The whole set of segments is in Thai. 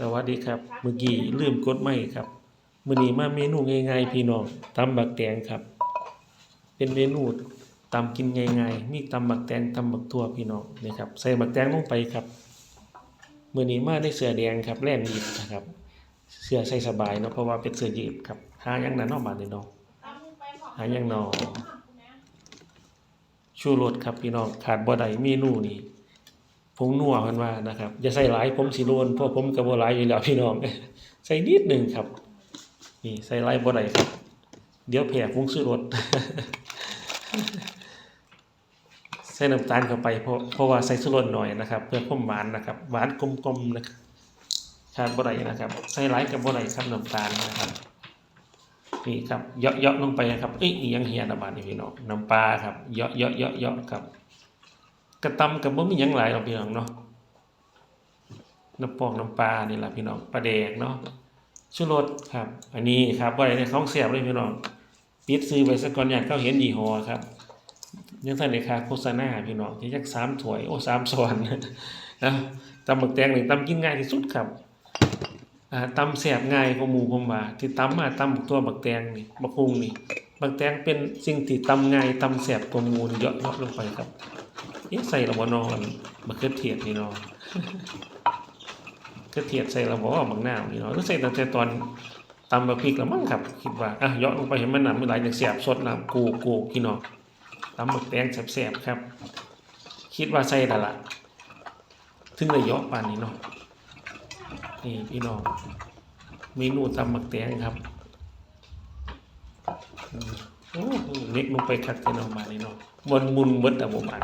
สวัสดีครับ เมื่อกี้ลืมกดไม่ครับมื้อนี้มาเมนูง่ายๆพี่น้องตำบักแตงครับ เป็นเมนูตำกินง่ายๆมีตำบักแตงตำบักทั่วพี่น้องนี่ครับ ใส่บักแตงลงไปครับมื้อนี้มาในเสื้อแดงครับแล่นหยิบนะครับ เสื้อใส่สบายเนาะเพราะว่าเป็นเสื้อยืดครับหาหยังนั้นเนาะบาดนี้เนาะหาหยังนาะชูรสครับพี่น้องขาดบ่ได้เมนูนี้ ผงนัวเพิ่นว่านะครับ อย่าใส่หลายผมสิโลนเพราะผมก็บ่หลายอยู่แล้วพี่น้อง ใส่นิดหนึ่งครับ นี่ใส่หลายบ่ได้ครับ เดี๋ยวแพ้ผงชูรสใส่น้ำตาลเข้าไปเพราะเพราะว่าใส่ชูรสหน่อยนะครับ เพื่อความหวานนะครับหวานกลมๆนะครับขาดบ่ได้นะครับ ใส่หลายก็บ่ได้ครับน้ำตาลนะครับนี่ครับเยาะๆลงไปนะครับเอ้ยยังเฮียนะบาดนี้พี่น้องน้ำปลาครับเยาะๆๆๆครับ กระตำกับบ่มีหยังหลายหรอกพี่น้องเนาะน้ำปอกน้ำปลานี่แหละพี่น้องปลาแดกเนาะชูรสครับ อันนี้ครับบ่ได้ในของแซ่บเลยพี่น้องปิดซื้อไว้ซะก่อนอยากเขาเห็นยี่ห้อครับยังทันได้ค่าโฆษณาพี่น้องที่จัก3ถ้วยโอ้3ช้อนนะตำบักแตงหนี่งตำกินง่ายที่สุดครับตำแซ่บง่ายกว่าหมู่ผมว่าที่ตำมาตำบักตัวบักแตงนี่บักฮุงนี่บักแตงเป็นสิ่งที่ตำง่ายตำแซ่บกว่าหมู่นี่เยอะลงไปครับ เอ๊ะใส่ละบ่นอนมะเขือเทศนี่เนาะเขือเทศใส่ละบ่บางหน้านี่เนาะหรือใส่ตั้งแต่ตอนตำบะพริกล้วมั้งครับ คิดว่าอะเหยาะลงไปเห็นมันน้ำมันไหลจากเสียบสดน้ำกูกูพี่น้องตำหมึกแดงแซ่บๆครับ คิดว่าใส่และละถึงได้เหยาะปานนี้เนาะนี่พี่น้องเมนูตำหมึกแดงครับโอ้โหเล็กลงไปคักแต่เนาะมานี่เนาะมวนมุนเบิดอะบ่มัน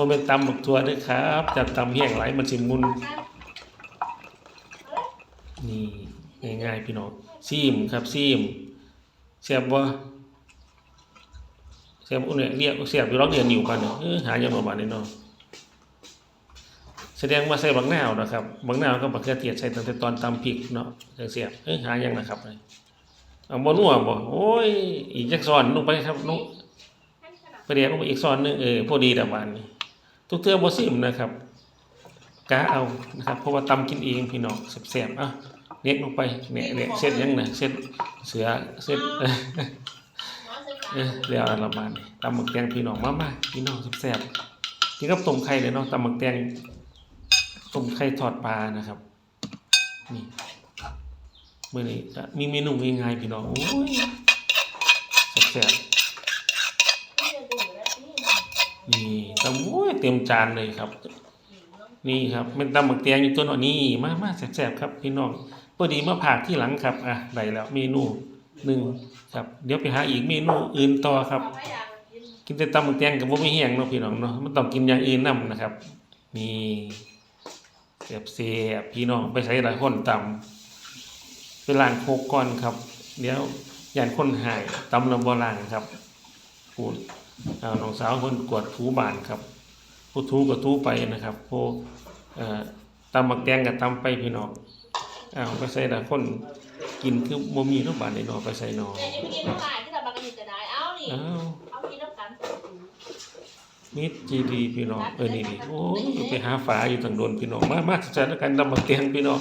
บ่แม่นตำบักทัวด้อครับจะตำแห้งไหลมันสิมุนนี่ง่ายๆพี่น้องซีมครับซีมเสียบบ่าเสียบอุ่นเนี่ยเรียกเสียบอยู่ร้องเรียนอยู่กันเนาะเออหายังบ่บาดนี่เนาะแสดงว่าใส่บักนาวนะครับบักนาวก็บักเขือเทศใส่ตั้งแต่ตอนตำพริกเนาะจังเสียบเออหายังนะครับเอาบ่นัวบ่โอ้ยอีกจักซ้อนลงไปครับนุไปเรียกลงไปอีกซ้อนหนึงเออพอดีแต่บานนี้ ทุกเทื่อบ่ซิมนะครับกะเอานะครับ เพราะว่าตำกินเองพี่น้องแซ่บๆอะเล็กลงไปเนี่ยเนี่ยเส้นยังนะเส้นเสือเส้นเออเรียวอันละบาดนี่ตำหมึกแดงพี่น้องมามาพี่น้องแซ่บๆกินกับต้มไข่เลยเนาะตำหมึกแดงต้มไข่ทอดปลานะครับ นี่มื้อนี้มีเมนูง่ายๆพี่น้องโอ้ยแซ่บๆนี่ตำโอ้ย เต็มจานเลยครับ นี่ครับเป็นตำหมึกแดงอยู่ตัวหน่อยนี่มามาแซ่บๆครับพี่น้องพอดีมาผากที่หลังครับอะได้แล้วเมนูหนึ่งครับ เดี๋ยวไปหาอีกเมนูอื่นต่อครับ กินแต่ตำหมึกแดงกับบ่มีแห้งเนาะพี่น้องเนาะมันต้องกินอย่างอื่นนํนะครับนี่แซ่บๆพี่น้องไปใช้หลายคนตำไปล้างโคกก่อนครับ เดี๋ยวย่านคนหายตำลำบ่ล้างครับพูดน้องสาวเพิ่นกวดถูบ้านครับ ผู้ทูก็ทูไปนะครับผู้เอ่อตำบักแตงก็ตำไปพี่น้องอ้าวไปใส่ละคนกินคือบ่มีเนาะบาดนี้เนาะไปใส่เนาะแต่ยังไม่กินน้ำตาลที่เราบังกันอยู่จะได้เอานี่อ้าวเอากินน้ำตาลมิดจีดีพี่น้องเออนี่นี่โอ้ยไปหาฝาอยู่ทางโดนพี่น้องมามาจัดการตำบักแตงพี่น้อง